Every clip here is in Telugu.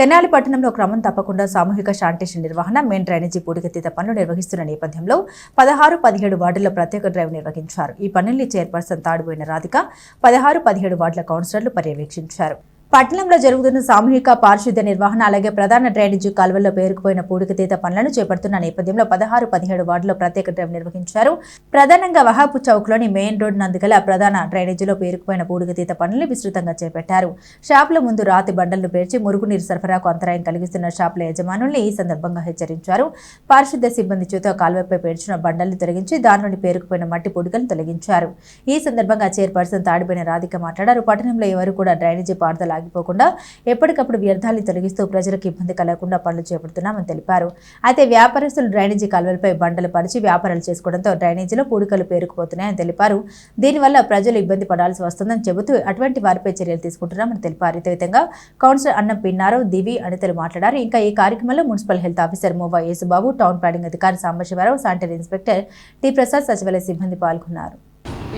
తెనాలి పట్టణంలో క్రమం తప్పకుండా సామూహిక శానిటేషన్ నిర్వహణ మెయిన్ డ్రైనేజీ పూడికతీత పనులు నిర్వహిస్తున్న నేపథ్యంలో పదహారు పదిహేడు వార్డుల్లో ప్రత్యేక డ్రైవ్ నిర్వహించారు. ఈ పనుల్ని చైర్పర్సన్ తాడుబోయిన రాధిక పదహారు పదిహేడు వార్డుల కౌన్సిలర్లు పర్యవేక్షించారు. పట్టణంలో జరుగుతున్న సామూహిక పారిశుద్ధ్య నిర్వహణ అలాగే ప్రధాన డ్రైనేజీ కాలువల్లో పేరుకుపోయిన పూడికతీత పనులను చేపడుతున్న నేపథ్యంలో పదహారు పదిహేడు వార్డులో ప్రత్యేక డ్రైవ్ నిర్వహించారు. ప్రధానంగా వహాపు చౌక్లోని మెయిన్ రోడ్ నందుగల ప్రధాన డ్రైనేజీలో పేరుకుపోయిన పూడికతీత పనులను విస్తృతంగా చేపట్టారు. షాపుల ముందు రాతి బండలను పేర్చి మురుగునీరు సరఫరాకు అంతరాయం కలిగిస్తున్న షాపుల యజమానుల్ని ఈ సందర్భంగా హెచ్చరించారు. పారిశుద్ధ్య సిబ్బంది చేత కాలువపై పేర్చిన బండల్ని తొలగించి దానిలోని పేరుకుపోయిన మట్టి పొడికలను తొలగించారు. ఈ సందర్భంగా చైర్పర్సన్ తాడిపోయిన రాధిక మాట్లాడారు. పట్టణంలో ఎవరు కూడా డ్రైనేజీ పారుదల ఆగిపోకుండా ఎప్పటికప్పుడు వ్యర్థాలను తొలగిస్తూ ప్రజలకు ఇబ్బంది కలగకుండా పనులు చేపడుతున్నామని తెలిపారు. అయితే వ్యాపారస్తులు డ్రైనేజీ కాలువలపై బండలు పరిచి వ్యాపారాలు చేసుకోవడంతో డ్రైనేజీలో పూడికలు పేరుకుపోతున్నాయని తెలిపారు. దీనివల్ల ప్రజలు ఇబ్బంది పడాల్సి వస్తుందని చెబుతూ అటువంటి వారిపై చర్యలు తీసుకుంటున్నామని తెలిపారు. ఇదే విధంగా కౌన్సిలర్ అన్నం పిన్నారావు దివి అనితలు మాట్లాడారు. ఇంకా ఈ కార్యక్రమంలో municipal health officer Mova Yesubabu town planning అధికారి Sambasivarao sanitary inspector T Prasad సచివాలయ సిబ్బంది పాల్గొన్నారు.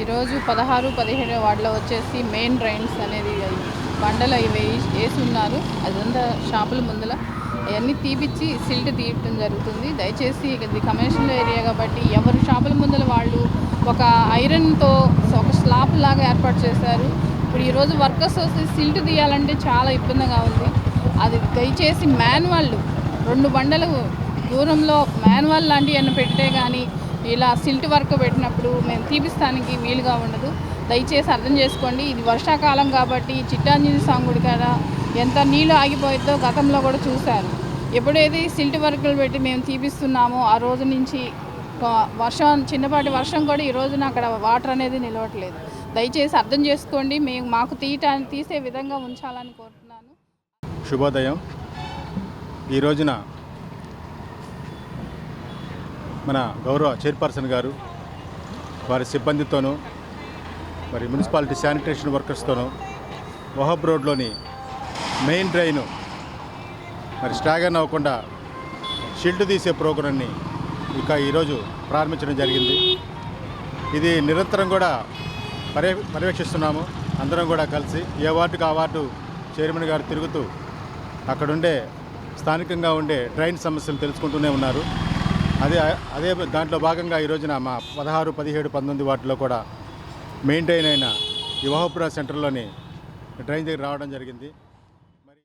ఈరోజు పదహారు పదిహేడు వార్డులో వచ్చేసి మెయిన్ డ్రైన్స్ అనేది బండలు అవి వేసి వేసి ఉన్నారు. అదంతా షాపుల ముందల. అవన్నీ తీపిచ్చి సిల్ట్ తీయటం జరుగుతుంది. దయచేసి ఇది కమర్షియల్ ఏరియా కాబట్టి ఎవరు షాపుల ముందల వాళ్ళు ఒక ఐరన్తో ఒక స్లాబ్ లాగా ఏర్పాటు చేశారు. ఇప్పుడు ఈరోజు వర్కర్స్ వస్తే సిల్ట్ తీయాలంటే చాలా ఇబ్బందిగా ఉంది. అది దయచేసి మాన్వాళ్ళు రెండు బండలు దూరంలో మాన్యువల్ లాంటివి అన్న పెట్టే కానీ ఇలా సిల్ట్ వర్క్ పెట్టినప్పుడు మేము తీపిస్తానికి వీలుగా ఉండదు. దయచేసి అర్థం చేసుకోండి. ఇది వర్షాకాలం కాబట్టి చిట్టాంజలి సాంగుడి కాడ ఎంత నీళ్ళు ఆగిపోయిద్దో గతంలో కూడా చూశారు. ఎప్పుడైతే సిల్ట్ వర్కులు పెట్టి మేము తీపిస్తున్నామో ఆ రోజు నుంచి వర్షం చిన్నపాటి వర్షం కూడా ఈ రోజున అక్కడ వాటర్ అనేది నిలవట్లేదు. దయచేసి అర్థం చేసుకోండి. మేము మాకు తీయటాన్ని తీసే విధంగా ఉంచాలని కోరుతున్నాను. శుభోదయం. ఈ రోజున మన గౌరవ చైర్పర్సన్ గారు వారి సిబ్బందితోనూ మరి మున్సిపాలిటీ శానిటేషన్ వర్కర్స్తోనూ వహబ్ రోడ్లోని మెయిన్ డ్రైన్ మరి స్టాగన్ అవ్వకుండా షిల్ట్ తీసే ప్రోగ్రాన్ని ఇక ఈరోజు ప్రారంభించడం జరిగింది. ఇది నిరంతరం కూడా పర్య పర్యవేక్షిస్తున్నాము. అందరం కూడా కలిసి ఏ వార్డుకు ఆ వార్డు చైర్మన్ గారు తిరుగుతూ అక్కడుండే స్థానికంగా ఉండే ట్రైన్ సమస్యలు తెలుసుకుంటూనే ఉన్నారు. అదే అదే దాంట్లో భాగంగా ఈ రోజున మా పదహారు పదిహేడు పంతొమ్మిది వార్డులో కూడా మెయింటైన్ అయిన యువహపుర సెంటర్లోని ట్రైన్ దగ్గర రావడం జరిగింది.